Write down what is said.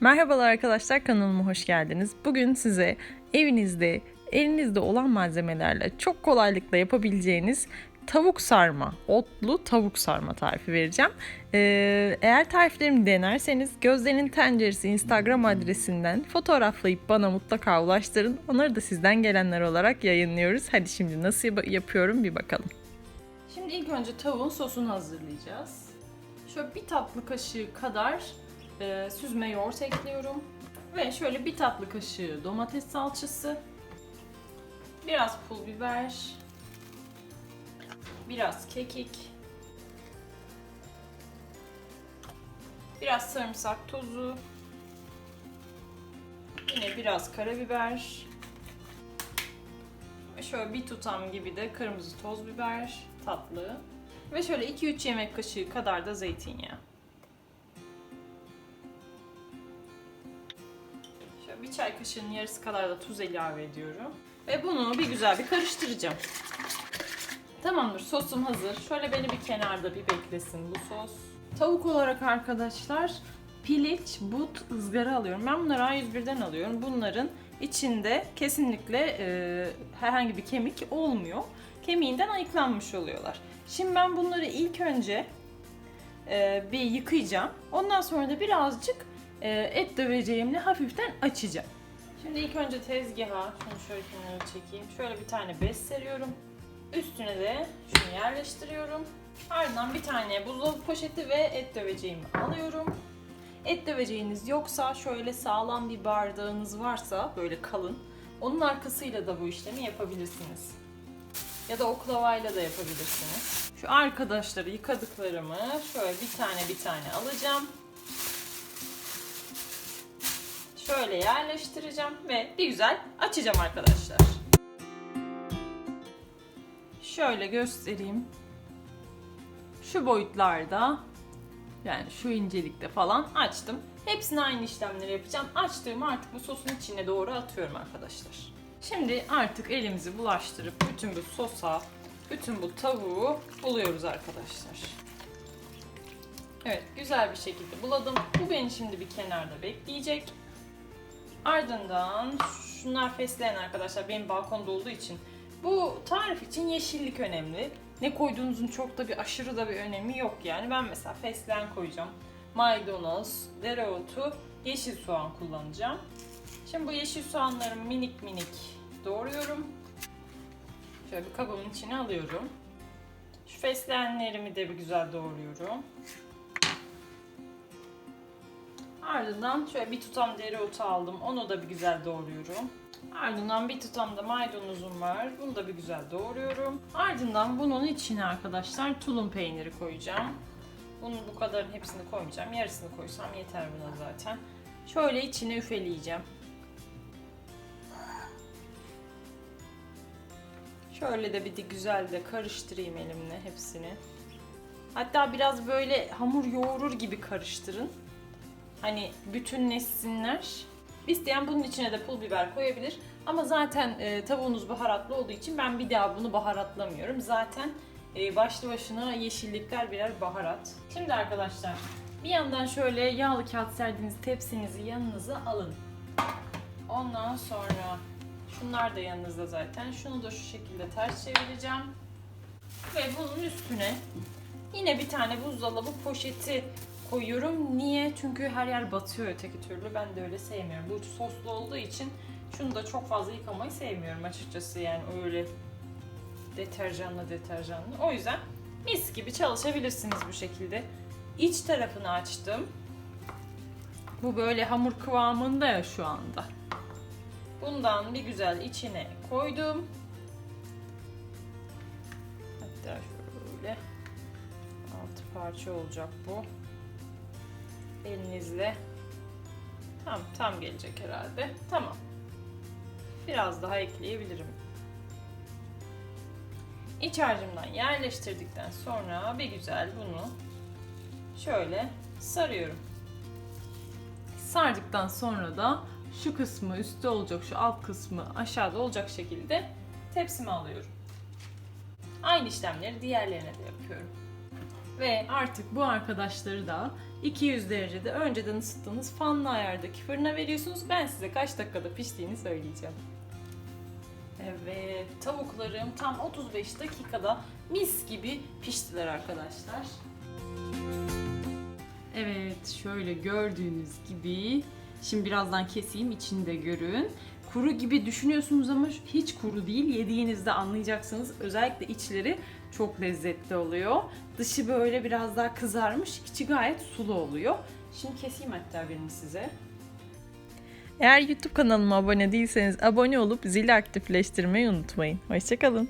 Merhabalar arkadaşlar kanalıma hoş geldiniz. Bugün size evinizde, elinizde olan malzemelerle çok kolaylıkla yapabileceğiniz tavuk sarma, otlu tavuk sarma tarifi vereceğim. Ee, eğer tariflerimi denerseniz Gözde'nin Tenceresi Instagram adresinden fotoğraflayıp bana mutlaka ulaştırın. Onları da sizden gelenler olarak yayınlıyoruz. Hadi şimdi nasıl yap- yapıyorum bir bakalım. Şimdi ilk önce tavuğun sosunu hazırlayacağız. Şöyle bir tatlı kaşığı kadar e, süzme yoğurt ekliyorum. Ve şöyle bir tatlı kaşığı domates salçası. Biraz pul biber. Biraz kekik. Biraz sarımsak tozu. Yine biraz karabiber. Ve şöyle bir tutam gibi de kırmızı toz biber tatlı. Ve şöyle 2-3 yemek kaşığı kadar da zeytinyağı. Çay kaşığının yarısı kadar da tuz ilave ediyorum. Ve bunu bir güzel bir karıştıracağım. Tamamdır sosum hazır. Şöyle beni bir kenarda bir beklesin bu sos. Tavuk olarak arkadaşlar piliç, but, ızgara alıyorum. Ben bunları A101'den alıyorum. Bunların içinde kesinlikle e, herhangi bir kemik olmuyor. Kemiğinden ayıklanmış oluyorlar. Şimdi ben bunları ilk önce e, bir yıkayacağım. Ondan sonra da birazcık e, et döveceğimle hafiften açacağım. Şimdi ilk önce tezgaha, şunu şöyle kenara çekeyim. Şöyle bir tane bez seriyorum. Üstüne de şunu yerleştiriyorum. Ardından bir tane buzdolabı poşeti ve et döveceğimi alıyorum. Et döveceğiniz yoksa şöyle sağlam bir bardağınız varsa böyle kalın. Onun arkasıyla da bu işlemi yapabilirsiniz. Ya da oklavayla da yapabilirsiniz. Şu arkadaşları yıkadıklarımı şöyle bir tane bir tane alacağım. Şöyle yerleştireceğim ve bir güzel açacağım arkadaşlar. Şöyle göstereyim. Şu boyutlarda yani şu incelikte falan açtım. Hepsini aynı işlemleri yapacağım. Açtığımı artık bu sosun içine doğru atıyorum arkadaşlar. Şimdi artık elimizi bulaştırıp bütün bu sosa, bütün bu tavuğu buluyoruz arkadaşlar. Evet güzel bir şekilde buladım. Bu beni şimdi bir kenarda bekleyecek. Ardından şunlar fesleğen arkadaşlar benim balkonda olduğu için bu tarif için yeşillik önemli. Ne koyduğunuzun çok da bir aşırı da bir önemi yok yani. Ben mesela fesleğen koyacağım. Maydanoz, dereotu, yeşil soğan kullanacağım. Şimdi bu yeşil soğanlarımı minik minik doğruyorum. Şöyle bir kabımın içine alıyorum. Şu fesleğenlerimi de bir güzel doğruyorum. Ardından şöyle bir tutam dereotu aldım. Onu da bir güzel doğruyorum. Ardından bir tutam da maydanozum var. Bunu da bir güzel doğruyorum. Ardından bunun içine arkadaşlar tulum peyniri koyacağım. Bunun bu kadarın hepsini koymayacağım. Yarısını koysam yeter buna zaten. Şöyle içine üfeleyeceğim. Şöyle de bir de güzel de karıştırayım elimle hepsini. Hatta biraz böyle hamur yoğurur gibi karıştırın. Hani bütünleşsinler. İsteyen bunun içine de pul biber koyabilir. Ama zaten e, tavuğunuz baharatlı olduğu için ben bir daha bunu baharatlamıyorum. Zaten e, başlı başına yeşillikler birer baharat. Şimdi arkadaşlar bir yandan şöyle yağlı kağıt serdiğiniz tepsinizi yanınıza alın. Ondan sonra şunlar da yanınızda zaten. Şunu da şu şekilde ters çevireceğim. Ve bunun üstüne yine bir tane buzdolabı poşeti koyuyorum. Niye? Çünkü her yer batıyor öteki türlü. Ben de öyle sevmiyorum. Bu soslu olduğu için şunu da çok fazla yıkamayı sevmiyorum açıkçası. Yani öyle deterjanla deterjanla. O yüzden mis gibi çalışabilirsiniz bu şekilde. İç tarafını açtım. Bu böyle hamur kıvamında ya şu anda. Bundan bir güzel içine koydum. Hatta şöyle altı parça olacak bu elinizle tam tam gelecek herhalde. Tamam. Biraz daha ekleyebilirim. İç harcımdan yerleştirdikten sonra bir güzel bunu şöyle sarıyorum. Sardıktan sonra da şu kısmı üstte olacak, şu alt kısmı aşağıda olacak şekilde tepsime alıyorum. Aynı işlemleri diğerlerine de yapıyorum. Ve artık bu arkadaşları da 200 derecede önceden ısıttığınız fanlı ayardaki fırına veriyorsunuz. Ben size kaç dakikada piştiğini söyleyeceğim. Evet, tavuklarım tam 35 dakikada mis gibi piştiler arkadaşlar. Evet, şöyle gördüğünüz gibi. Şimdi birazdan keseyim, içinde görün. Kuru gibi düşünüyorsunuz ama hiç kuru değil. Yediğinizde anlayacaksınız. Özellikle içleri çok lezzetli oluyor. Dışı böyle biraz daha kızarmış, içi gayet sulu oluyor. Şimdi keseyim hatta birini size. Eğer YouTube kanalıma abone değilseniz abone olup zili aktifleştirmeyi unutmayın. Hoşçakalın.